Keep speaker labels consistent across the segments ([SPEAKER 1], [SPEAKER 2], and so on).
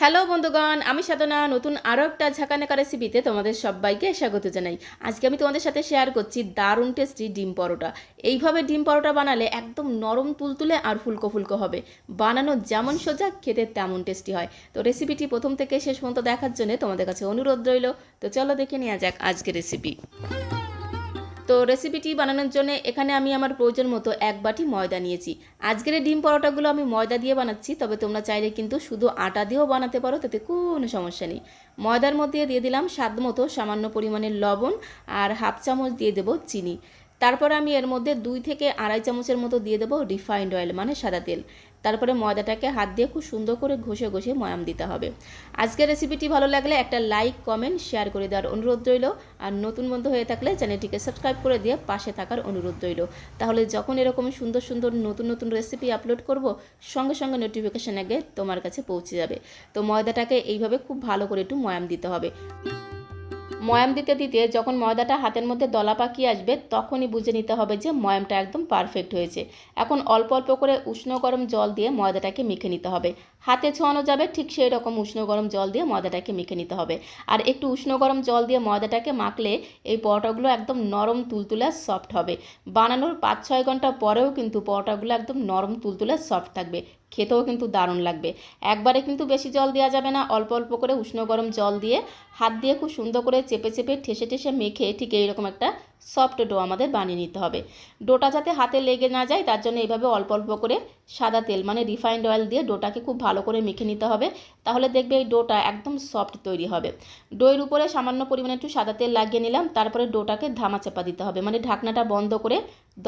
[SPEAKER 1] Hello বন্ধুগণ, আমি সাধনা। নতুন আরও একটা ঝাঁকানাকা রেসিপিতে তোমাদের সবাইকে স্বাগত জানাই। আজকে আমি তোমাদের সাথে শেয়ার করছি দারুণ টেস্টি ডিম পরোটা। এইভাবে ডিম পরোটা বানালে একদম নরম তুলতুলে আর ফুলকো ফুলকো হবে। বানানো যেমন সোজা, খেতে তেমন টেস্টি হয়। তো রেসিপিটি প্রথম থেকে শেষ পর্যন্ত দেখার জন্য তোমাদের কাছে অনুরোধ রইল। তো চলো দেখে নেওয়া যাক আজকের রেসিপি তো রেসিপিটি বানানোর জন্য এখানে আমি আমার প্রয়োজন মতো এক বাটি ময়দা নিয়েছি। আজকের ডিম পরোটাগুলো আমি ময়দা দিয়ে বানাচ্ছি, তবে তোমরা চাইলে কিন্তু শুধু আটা দিয়েও বানাতে পারো, তাতে কোনো সমস্যা নেই। ময়দার মধ্যে দিয়ে দিলাম স্বাদ মতো সামান্য পরিমাণের লবণ আর হাফ চামচ দিয়ে দেবো চিনি। তারপর আমি এর মধ্যে দুই থেকে আড়াই চামচের মতো দিয়ে দেবো রিফাইন্ড অয়েল মানে সাদা তেল। তারপরে ময়দাটাকে হাত দিয়ে খুব সুন্দর করে ঘষে ঘষে ময়াম দিতে হবে। আজকের রেসিপিটি ভালো লাগলে একটা লাইক কমেন্ট শেয়ার করে দেওয়ার অনুরোধ রইল। আর নতুন বন্ধু হয়ে থাকলে চ্যানেলটিকে সাবস্ক্রাইব করে দিয়ে পাশে থাকার অনুরোধ রইল। তাহলে যখন এরকম সুন্দর সুন্দর নতুন নতুন রেসিপি আপলোড করব, সঙ্গে সঙ্গে নোটিফিকেশান আগে তোমার কাছে পৌঁছে যাবে। তো ময়দাটাকে এইভাবে খুব ভালো করে একটু ময়াম দিতে হবে। ময়াম দিতে দিতে যখন ময়দাটা হাতের মধ্যে দলা পাকিয়ে আসবে, তখনই বুঝে নিতে হবে যে ময়ামটা একদম পারফেক্ট হয়েছে। এখন অল্প অল্প করে উষ্ণ গরম জল দিয়ে ময়দাটাকে মেখে নিতে হবে। হাতে ছোঁয়ানো যাবে, ঠিক সেই রকম উষ্ণ গরম জল দিয়ে ময়দাটাকে মেখে নিতে হবে। আর একটু উষ্ণ গরম জল দিয়ে ময়দাটাকে মাখলে এই পরোটাগুলো একদম নরম তুলতুলে সফট হবে। বানানোর পাঁচ ছয় ঘণ্টা পরেও কিন্তু পরোটাগুলো একদম নরম তুলতুলে সফট থাকবে। খেতেও কিন্তু দারুণ লাগবে। একবারে কিন্তু বেশি জল দেওয়া যাবে না, অল্প অল্প করে উষ্ণ গরম জল দিয়ে হাত দিয়ে খুব সুন্দর করে চেপে চেপে ঠেসে ঠেসে মেখে ঠিক এইরকম একটা সফট ডো আমাদের বানিয়ে নিতে হবে। ডোটা যাতে হাতে লেগে না যায়, তার জন্য এইভাবে অল্প অল্প করে সাদা তেল মানে রিফাইন্ড অয়েল দিয়ে ডোটাকে খুব ভালো করে মেখে নিতে হবে। তাহলে দেখবে এই ডোটা একদম সফট তৈরি হবে। ডোয়ের উপরে সামান্য পরিমাণে একটু সাদা তেল লাগিয়ে নিলাম, তারপরে ডোটাকে ধামা চাপা দিতে হবে মানে ঢাকনাটা বন্ধ করে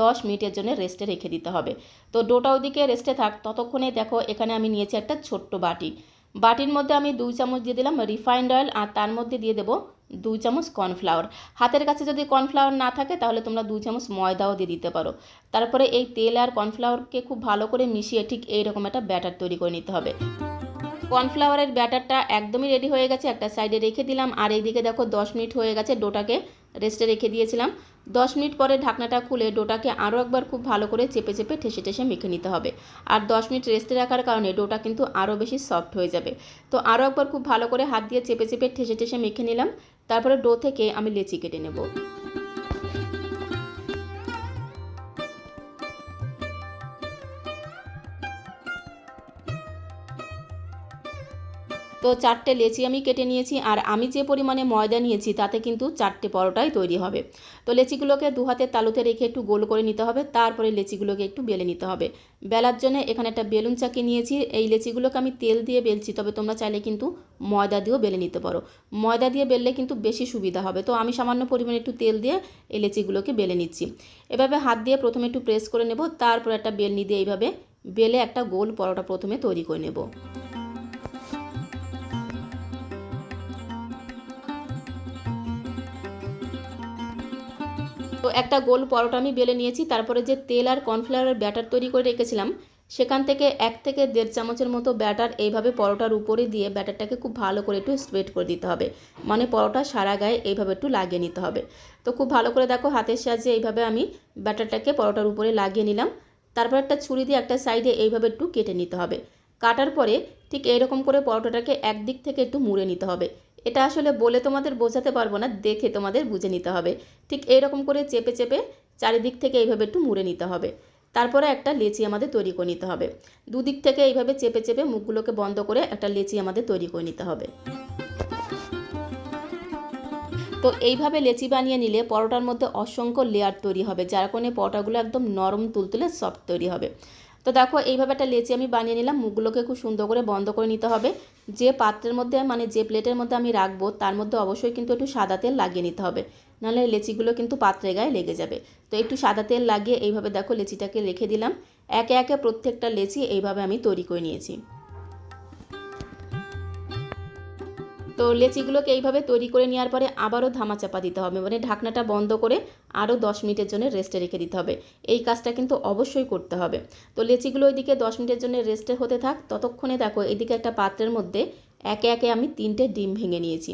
[SPEAKER 1] দশ মিনিটের জন্য রেস্টে রেখে দিতে হবে। তো ডোটা ওদিকে রেস্টে থাক, ততক্ষণে দেখো এখানে আমি নিয়েছি একটা ছোট্ট বাটি। বাটির মধ্যে আমি দুই চামচ দিয়ে দিলাম রিফাইন্ড অয়েল আর তার মধ্যে দিয়ে দেবো দুই চামচ কর্নফ্লাওয়ার। হাতের কাছে যদি কর্নফ্লাওয়ার না থাকে তাহলে তোমরা দুই চামচ ময়দাও দিয়ে দিতে পারো। তারপরে এই তেল আর কর্নফ্লাওয়ারকে খুব ভালো করে মিশিয়ে ঠিক এইরকম একটা ব্যাটার তৈরি করে নিতে হবে। কর্নফ্লাওয়ারের ব্যাটারটা একদমই রেডি হয়ে গেছে, একটা সাইডে রেখে দিলাম। আর এইদিকে দেখো দশ মিনিট হয়ে গেছে ডোটাকে রেস্টে রেখে দিয়েছিলাম। দশ মিনিট পরে ঢাকনাটা খুলে ডোটাকে আরও একবার খুব ভালো করে চেপে চেপে ঠেসে ঠেসে মেখে নিতে হবে। আর দশ মিনিট রেস্টে রাখার কারণে ডোটা কিন্তু আরও বেশি সফট হয়ে যাবে। তো আরও একবার খুব ভালো করে হাত দিয়ে চেপে চেপে ঠেসে ঠেসে মেখে নিলাম। তারপরে ডো থেকে আমি লেচি কেটে নেব। তো চারটে লেচি আমি কেটে নিয়েছি আর আমি যে পরিমাণে ময়দা নিয়েছি তাতে কিন্তু চারটে পরোটাই তৈরি হবে। তো লেচিগুলোকে দু হাতের তালুতে রেখে একটু গোল করে নিতে হবে, তারপরে লেচিগুলোকে একটু বেলে নিতে হবে। বেলার জন্য এখানে একটা বেলুন চাকি নিয়েছি, এই লেচিগুলোকে আমি তেল দিয়ে বেলছি, তবে তোমরা চাইলে কিন্তু ময়দা দিয়েও বেলে নিতে পারো। ময়দা দিয়ে বেললে কিন্তু বেশি সুবিধা হবে, তো আমি সামান্য পরিমাণে একটু তেল দিয়ে এই লেচিগুলোকে বেলে নিচ্ছি। এভাবে হাত দিয়ে প্রথমে একটু প্রেস করে নেব, তারপর একটা বেলনি দিয়ে এইভাবে বেলে একটা গোল পরোটা প্রথমে তৈরি করে নেব। একটা গোল পরোটা আমি বেলে নিয়েছি, তারপরে যে তেল আর কর্নফ্লাওয়ারের ব্যাটার তৈরি করে রেখেছিলাম, সেখান থেকে এক থেকে দেড় চামচের মতো ব্যাটার এইভাবে পরোটার উপরে দিয়ে ব্যাটারটাকে খুব ভালো করে একটু স্প্রেড করে দিতে হবে। মানে পরোটা সারা গায়ে এইভাবে একটু লাগিয়ে নিতে হবে। তো খুব ভালো করে দেখো হাতের সাহায্যে এইভাবে আমি ব্যাটারটাকে পরোটার উপরে লাগিয়ে নিলাম। তারপর একটা ছুরি দিয়ে একটা সাইডে এইভাবে একটু কেটে নিতে হবে। কাটার পরে ঠিক এইরকম করে পরোটাটাকে একদিক থেকে একটু মুড়ে নিতে হবে। এটা আসলে বলে তোমাদের বোঝাতে পারব না, দেখে তোমাদের বুঝে নিতে হবে। ঠিক এইরকম করে চেপে চেপে চারিদিক থেকে এইভাবে একটু মুড়ে নিতে হবে। তারপরে একটা লেচি আমাদের তৈরি করে নিতে হবে। দুদিক থেকে এইভাবে চেপে চেপে মুখগুলোকে বন্ধ করে একটা লেচি আমাদের তৈরি করে নিতে হবে। তো এইভাবে লেচি বানিয়ে নিলে পরোটার মধ্যে অসংখ্য লেয়ার তৈরি হবে। যার কারণে পরোটাগুলো একদম নরম তুলতুলে সফট তৈরি হবে। তো দেখো, এইভাবে একটা লেচি আমি বানিয়ে নিলাম। মুখগুলোকে খুব সুন্দর করে বন্ধ করে নিতে হবে। যে পাত্রের মধ্যে মানে যে প্লেটের মধ্যে আমি রাখব, তার মধ্যে অবশ্যই কিন্তু একটু সাদা তেল লাগিয়ে নিতে হবে। নাহলে লেচিগুলো কিন্তু পাত্রে গায়ে লেগে যাবে। তো একটু সাদা তেল লাগিয়ে এইভাবে দেখো, লেচিটাকে রেখে দিলাম। একে একে প্রত্যেকটা লেচি এইভাবে আমি তৈরি করে নিয়েছি। তো লেচিগুলোকে এইভাবে তৈরি করে নেওয়ার পরে আবারও ধামাচাপা দিতে হবে। মানে ঢাকনাটা বন্ধ করে আরও দশ মিনিটের জন্য রেস্টে রেখে দিতে হবে। এই কাজটা কিন্তু অবশ্যই করতে হবে। তো লেচিগুলো ওইদিকে দশ মিনিটের জন্য রেস্টে হতে থাক। ততক্ষণে দেখো এদিকে একটা পাত্রের মধ্যে একে একে আমি তিনটে ডিম ভেঙে নিয়েছি।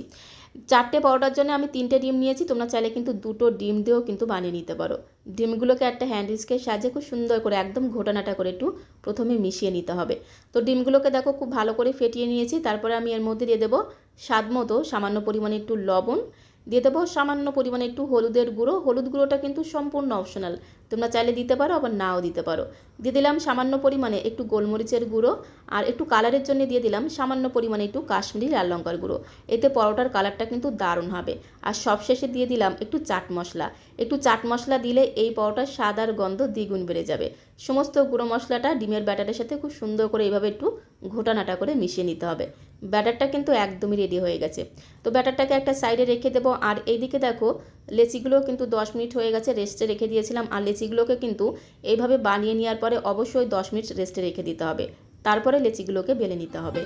[SPEAKER 1] চারটে পরোটার জন্য আমি তিনটে ডিম নিয়েছি, তোমরা চাইলে কিন্তু দুটো ডিম দিয়েও কিন্তু বানিয়ে নিতে পারো। ডিমগুলোকে একটা হ্যান্ড উইস্কের সাহায্যে খুব সুন্দর করে একদম ঘোটানাটা করে একটু প্রথমে মিশিয়ে নিতে হবে। তো ডিমগুলোকে দেখো খুব ভালো করে ফেটিয়ে নিয়েছি, তারপরে আমি এর মধ্যে দিয়ে দেবো স্বাদ মতো সামান্য পরিমাণে একটু লবণ, দিয়ে দেবো সামান্য পরিমাণে একটু হলুদের গুঁড়ো। হলুদ গুঁড়োটা কিন্তু সম্পূর্ণ অপশনাল তোমরা চাইলে দিতে পারো, আবার নাও দিতে পারো। দিয়ে দিলাম সামান্য পরিমাণে একটু গোলমরিচের গুঁড়ো, আর একটু কালারের জন্য দিয়ে দিলাম সামান্য পরিমাণে একটু কাশ্মীরি লাল লঙ্কার গুঁড়ো। এতে পরোটার কালারটা কিন্তু দারুণ হবে। আর সবশেষে দিয়ে দিলাম একটু চাট মশলা। একটু চাট মশলা দিলে এই পরোটার স্বাদ আর গন্ধ দ্বিগুণ বেড়ে যাবে। সমস্ত গুঁড়ো মশলাটা ডিমের ব্যাটারের সাথে খুব সুন্দর করে এইভাবে একটু ঘোটানাটা করে মিশিয়ে নিতে হবে। ব্যাটারটা কিন্তু একদমই রেডি হয়ে গেছে। তো ব্যাটারটাকে একটা সাইডে রেখে দেবো। আর এইদিকে দেখো লেচিগুলো কিন্তু দশ মিনিট হয়ে গেছে রেস্টে রেখে দিয়েছিলাম। আর লেচিগুলোকে কিন্তু এইভাবে বানিয়ে নেওয়ার পরে অবশ্যই দশ মিনিট রেস্টে রেখে দিতে হবে। তারপরে লেচিগুলোকে বেলে নিতে হবে।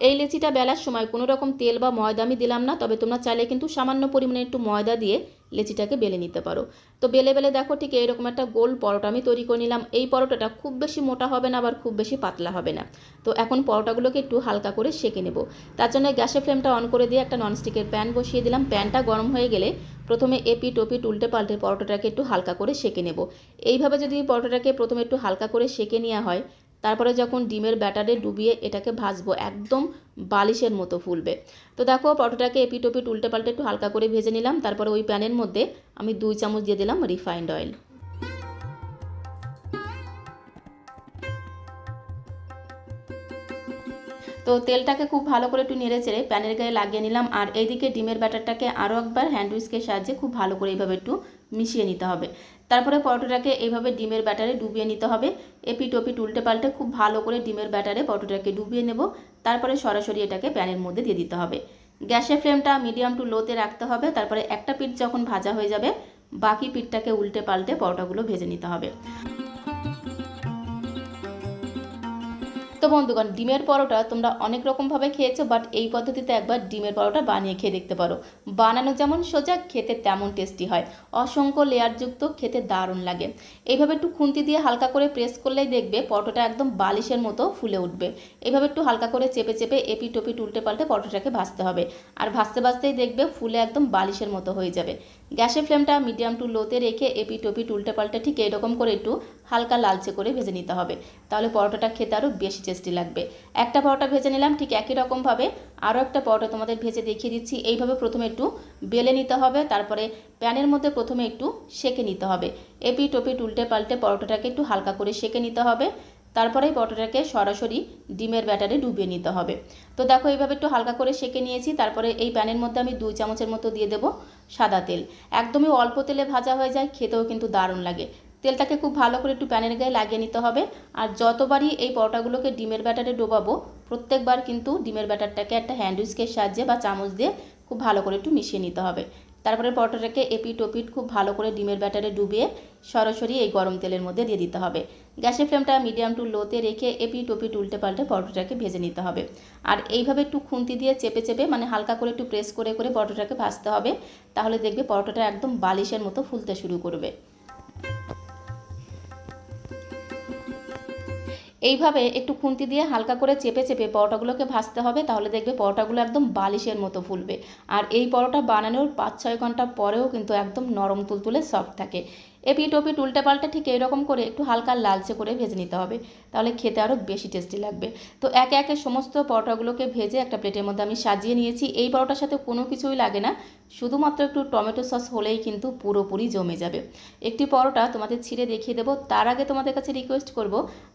[SPEAKER 1] এই লেচিটা বেলার সময় কোনো রকম তেল বা ময়দা আমি দিলাম না, তবে তোমরা চাইলে কিন্তু সামান্য পরিমাণে একটু ময়দা দিয়ে লেচিটাকে বেলে নিতে পারো। তো বেলে বেলে দেখো ঠিক এইরকম একটা গোল পরোটা আমি তৈরি করে নিলাম। এই পরোটাটা খুব বেশি মোটা হবে না, আবার খুব বেশি পাতলা হবে না। তো এখন পরোটাগুলোকে একটু হালকা করে সেঁকে নেব। তার জন্য গ্যাসের ফ্লেমটা অন করে দিয়ে একটা ননস্টিকের প্যান বসিয়ে দিলাম। প্যানটা গরম হয়ে গেলে প্রথমে এপি টপি উল্টে পাল্টে পরোটাটাকে একটু হালকা করে সেঁকে নেব। এইভাবে যদি পরোটাটাকে প্রথমে একটু হালকা করে সেঁকে নেওয়া হয় তারপরে যখন ডিমের ব্যাটারে ডুবিয়ে এটাকে ভাজবো, একদম বালিশের মতো ফুলবে। তো দেখো পটোটাকে এপিট ওপিট উল্টে পাল্টে একটু হালকা করে ভেজে নিলাম, তারপরে ওই প্যানের মধ্যে আমি দুই চামচ দিয়ে দিলাম রিফাইন্ড অয়েল। তো তেলটাকে খুব ভালো করে একটু নেড়ে চেড়ে প্যানের গায়ে লাগিয়ে নিলাম, আর এইদিকে ডিমের ব্যাটারটাকে আরও একবার হ্যান্ড উইস্কের সাহায্যে খুব ভালো করে এইভাবে একটু মিশিয়ে নিতে হবে। তারপরে পরোটাটাকে এইভাবে ডিমের ব্যাটারে ডুবিয়ে নিতে হবে। এপিট ওপিট উল্টে পাল্টে খুব ভালো করে ডিমের ব্যাটারে পরোটাটাকে ডুবিয়ে নেব। তারপরে সরাসরি এটাকে প্যানের মধ্যে দিয়ে দিতে হবে। গ্যাসের ফ্লেমটা মিডিয়াম টু লোতে রাখতে হবে। তারপরে একটা পিঠ যখন ভাজা হয়ে যাবে, বাকি পিঠটাকে উল্টে পাল্টে পরোটাগুলো ভেজে নিতে হবে। তো বন্ধুগণ, ডিমের পরোটা তোমরা অনেক রকমভাবে খেয়েছো বাট এই পদ্ধতিতে একবার ডিমের পরোটা বানিয়ে খেয়ে দেখতে পারো। বানানো যেমন সোজা, খেতে তেমন টেস্টি হয়। অসংখ্য লেয়ারযুক্ত খেতে দারুণ লাগে। এইভাবে একটু খুন্তি দিয়ে হালকা করে প্রেস করলেই দেখবে পরোটাটা একদম বালিশের মতো ফুলে উঠবে। এইভাবে একটু হালকা করে চেপে চেপে এপি টপি উল্টে পাল্টে পরোটাটাকে ভাজতে হবে। আর ভাজতে ভাজতেই দেখবে ফুলে একদম বালিশের মতো হয়ে যাবে। গ্যাসের ফ্লেমটা মিডিয়াম টু লোতে রেখে এপি টপি উল্টে পাল্টে ঠিক এরকম করে একটু হালকা লালচে করে ভেজে নিতে হবে। তাহলে পরোটাটা খেতে আরও বেশি টেস্টি লাগবে। একটা পরোটা ভেজে নিলাম, ঠিক একই রকমভাবে আরও একটা পরোটা তোমাদের ভেজে দেখিয়ে দিচ্ছি। এইভাবে প্রথমে একটু বেলে নিতে হবে, তারপরে প্যানের মধ্যে প্রথমে একটু সেকে নিতে হবে। এপি টপি উল্টে পাল্টে পরোটাটাকে একটু হালকা করে সেকে নিতে হবে। তারপরে পরোটাটাকে সরাসরি ডিমের ব্যাটারে ডুবিয়ে নিতে হবে। তো দেখো এইভাবে একটু হালকা করে সেকে নিয়েছি, তারপরে এই প্যানের মধ্যে আমি দুই চামচের মতো দিয়ে দেবো সাদা তেল। একদমই অল্প তেলে ভাজা হয়ে যায়, খেতেও কিন্তু দারুণ লাগে। তেলটাকে খুব ভালো করে একটু প্যানের গায়ে লাগিয়ে নিতে হবে। আর যতবারই এই পরোটাগুলোকে ডিমের ব্যাটারে ডোবাবো, প্রত্যেকবার কিন্তু ডিমের ব্যাটারটাকে একটা হ্যান্ড উইস্কের সাহায্যে বা চামচ দিয়ে খুব ভালো করে একটু মিশিয়ে নিতে হবে। তারপরে পরোটাটাকে এপিট ওপিট খুব ভালো করে ডিমের ব্যাটারে ডুবিয়ে সরাসরি এই গরম তেলের মধ্যে দিয়ে দিতে হবে। গ্যাসের ফ্লেমটা মিডিয়াম টু লোতে রেখে এপিট ওপিট উল্টে পাল্টে পরোটাটাকে ভেজে নিতে হবে। আর এইভাবে একটু খুন্তি দিয়ে চেপে চেপে মানে হালকা করে একটু প্রেস করে করে পরোটাটাকে ভাজতে হবে, তাহলে দেখবে পরোটাটা একদম বালিশের মতো ফুলতে শুরু করবে। এইভাবে একটু খুন্তি দিয়ে হালকা করে চেপে চেপে পরোটাগুলোকে ভাজতে হবে, তাহলে দেখবে পরোটাগুলো একদম বালিশের মতো ফুলবে। আর এই পরোটা বানানোর পাঁচ ছয় ঘণ্টা পরেও কিন্তু একদম নরম তুলতুলে সফট থাকে। এপিট ওপিট উল্টে পাল্টে ঠিক এরকম করে একটু হালকা লালচে করে ভেজে নিতে হবে। তাহলে খেতে আরও বেশি টেস্টি লাগবে। তো একে একে সমস্ত পরোটাগুলোকে ভেজে একটা প্লেটের মধ্যে আমি সাজিয়ে নিয়েছি। এই পরোটার সাথে কোনো কিছুই লাগে না। শুধুমাত্র একটু টমেটো সস হলেই কিন্তু পুরোপুরি জমে যাবে। একটি পরোটা তোমাদের ছিঁড়ে দেখিয়ে দেবো। তার আগে তোমাদের কাছে রিকোয়েস্ট করব,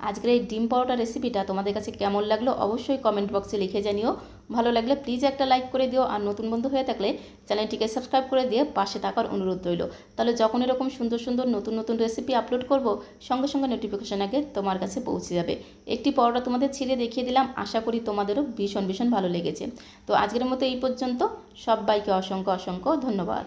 [SPEAKER 1] আজকের এই ডিম পরোটা রেসিপিটা তোমাদের কাছে কেমন লাগল অবশ্যই কমেন্ট বক্সে লিখে জানিও। ভালো লাগলে প্লিজ একটা লাইক করে দিও আর নতুন বন্ধু হয়ে থাকলে চ্যানেলটিকে সাবস্ক্রাইব করে দিয়ে পাশে থাকার অনুরোধ রইল। তাহলে যখন এরকম সুন্দর সুন্দর নতুন নতুন রেসিপি আপলোড করব, সঙ্গে সঙ্গে নোটিফিকেশান আগে তোমার কাছে পৌঁছে যাবে। একটি পরোটা তোমাদের ছিঁড়ে দেখিয়ে দিলাম, আশা করি তোমাদেরও ভীষণ ভীষণ ভালো লেগেছে। তো আজকের মতো এই পর্যন্ত, সবাইকে অসংখ্য অসংখ্য ধন্যবাদ।